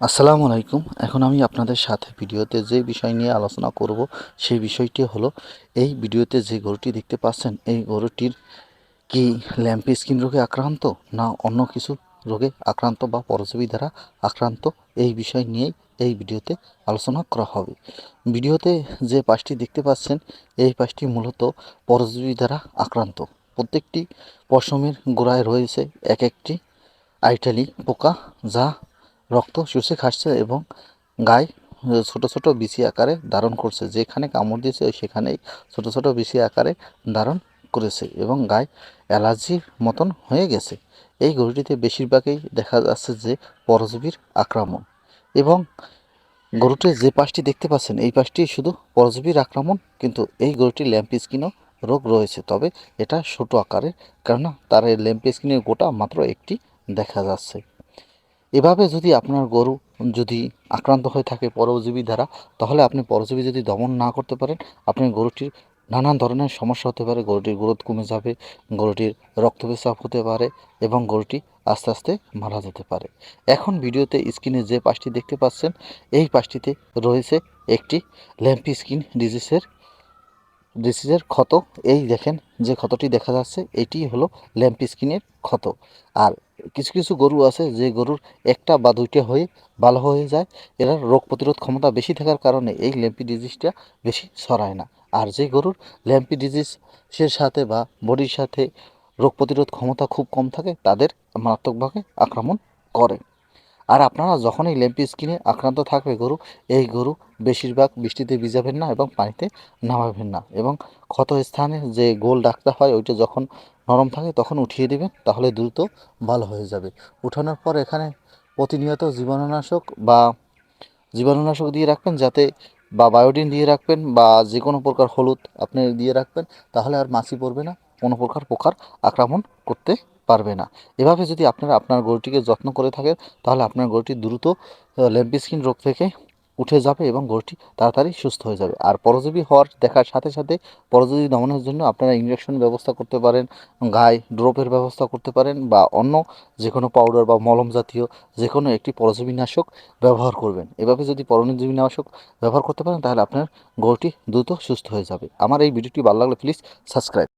আসসালামু আলাইকুম। এখন আমি আপনাদের সাথে ভিডিওতে যে বিষয় নিয়ে আলোচনা করব, সেই বিষয়টি হলো, এই ভিডিওতে যে গরুটি দেখতে পাচ্ছেন, এই গরুটির কি ল্যাম্পি স্কিন রোগে আক্রান্ত না অন্য কিছু রোগে আক্রান্ত বা পরজীবী দ্বারা আক্রান্ত? এই বিষয় নিয়েই এই ভিডিওতে আলোচনা করা হবে। ভিডিওতে যে পাশটি দেখতে পাচ্ছেন, এই পাশটি মূলত পরজীবী দ্বারা আক্রান্ত। প্রত্যেকটি পশমের গোড়ায় রয়েছে এক একটি আইটালি পোকা, যা রক্ত শুষে খাচ্ছে এবং গায়ে ছোট ছোট বিচি আকারে ধারণ করছে। যেখানে কামড় দিয়েছে, সেখানেই ছোট ছোট বিচি আকারে ধারণ করেছে এবং গায়ে অ্যালার্জির মতন হয়ে গেছে। এই গরুটিতে বেশিরভাগই দেখা যাচ্ছে যে পরজীবীর আক্রমণ। এবং গরুটির যে পাশটি দেখতে পাচ্ছেন, এই পাশটি শুধু পরজীবীর আক্রমণ, কিন্তু এই গরুটির ল্যাম্পিস্কিনও রোগ রয়েছে। তবে এটা ছোট আকারের কেননা তার এই ল্যাম্পিস্কিনের গোটা মাত্র একটি দেখা যাচ্ছে। এভাবে যদি আপনার গরু যদি আক্রান্ত হয়ে থাকে পরজীবী দ্বারা, তাহলে আপনি পরজীবী যদি দমন না করতে পারেন, আপনি গরুটির নানান ধরনের সমস্যা হতে পারে। গরুটির গ্রোথ কমে যাবে, গরুটির রক্ত পেশাব হতে পারে এবং গরুটি আস্তে আস্তে মারা যেতে পারে। এখন ভিডিওতে স্ক্রিনে যে পাশটি দেখতে পাচ্ছেন, এই পাশটিতে রয়েছে একটি ল্যাম্পি স্কিন ডিজিজের ডিসিজের ক্ষত। এই দেখেন যে ক্ষতটি দেখা যাচ্ছে, এটি হলো ল্যাম্পি স্কিনের ক্ষত। আর কিছু কিছু গরু আছে যে গরুর একটা বা দুইটা হয়ে ভালো হয়ে যায়, এরা রোগ প্রতিরোধ ক্ষমতা বেশি থাকার কারণে এই ল্যাম্পি ডিজিজটা বেশি ছড়ায় না। আর যে গরুর ল্যাম্পি ডিজিজের সাথে বা বডির সাথে রোগ প্রতিরোধ ক্ষমতা খুব কম থাকে, তাদের মারাত্মকভাবে আক্রমণ করে। আর আপনারা যখনই ল্যাম্পি স্কিনে আক্রান্ত থাকবে গরু, এই গরু বেশিরভাগ বৃষ্টিতে ভিজাবেন না এবং পানিতে নামাবেন না এবং ক্ষত স্থানে যে গোল ডাকতে হয় ওইটা যখন নরম থাকে তখন উঠিয়ে দেবেন, তাহলে দ্রুত ভালো হয়ে যাবে। উঠানোর পর এখানে প্রতিনিয়ত জীবাণুনাশক বা জীবাণুনাশক দিয়ে রাখবেন যাতে বা বায়োডিন দিয়ে রাখবেন বা যে কোনো প্রকার হলুদ আপনি দিয়ে রাখবেন, তাহলে আর মাছি পড়বে না। কোনো প্রকার পোকার আক্রমণ করতে পারবে না। এভাবে যদি আপনারা আপনার গরুটিকে যত্ন করে থাকেন, তাহলে আপনার গরুটি দ্রুত ল্যাম্পিস্কিন রোগ থেকে উঠে যাবে এবং গরুটি তাড়াতাড়ি সুস্থ হয়ে যাবে। আর পরজীবী হওয়ার দেখার সাথে সাথে পরজীবী দমনের জন্য আপনারা ইঞ্জেকশন ব্যবস্থা করতে পারেন, গায়ে ড্রপের ব্যবস্থা করতে পারেন বা অন্য যে কোনো পাউডার বা মলম জাতীয় যে কোনো একটি পরজীবীনাশক ব্যবহার করবেন। এভাবে যদি পরজীবীনাশক ব্যবহার করতে পারেন, তাহলে আপনার গরুটি দ্রুত সুস্থ হয়ে যাবে। আমার এই ভিডিওটি ভালো লাগলে প্লিজ সাবস্ক্রাইব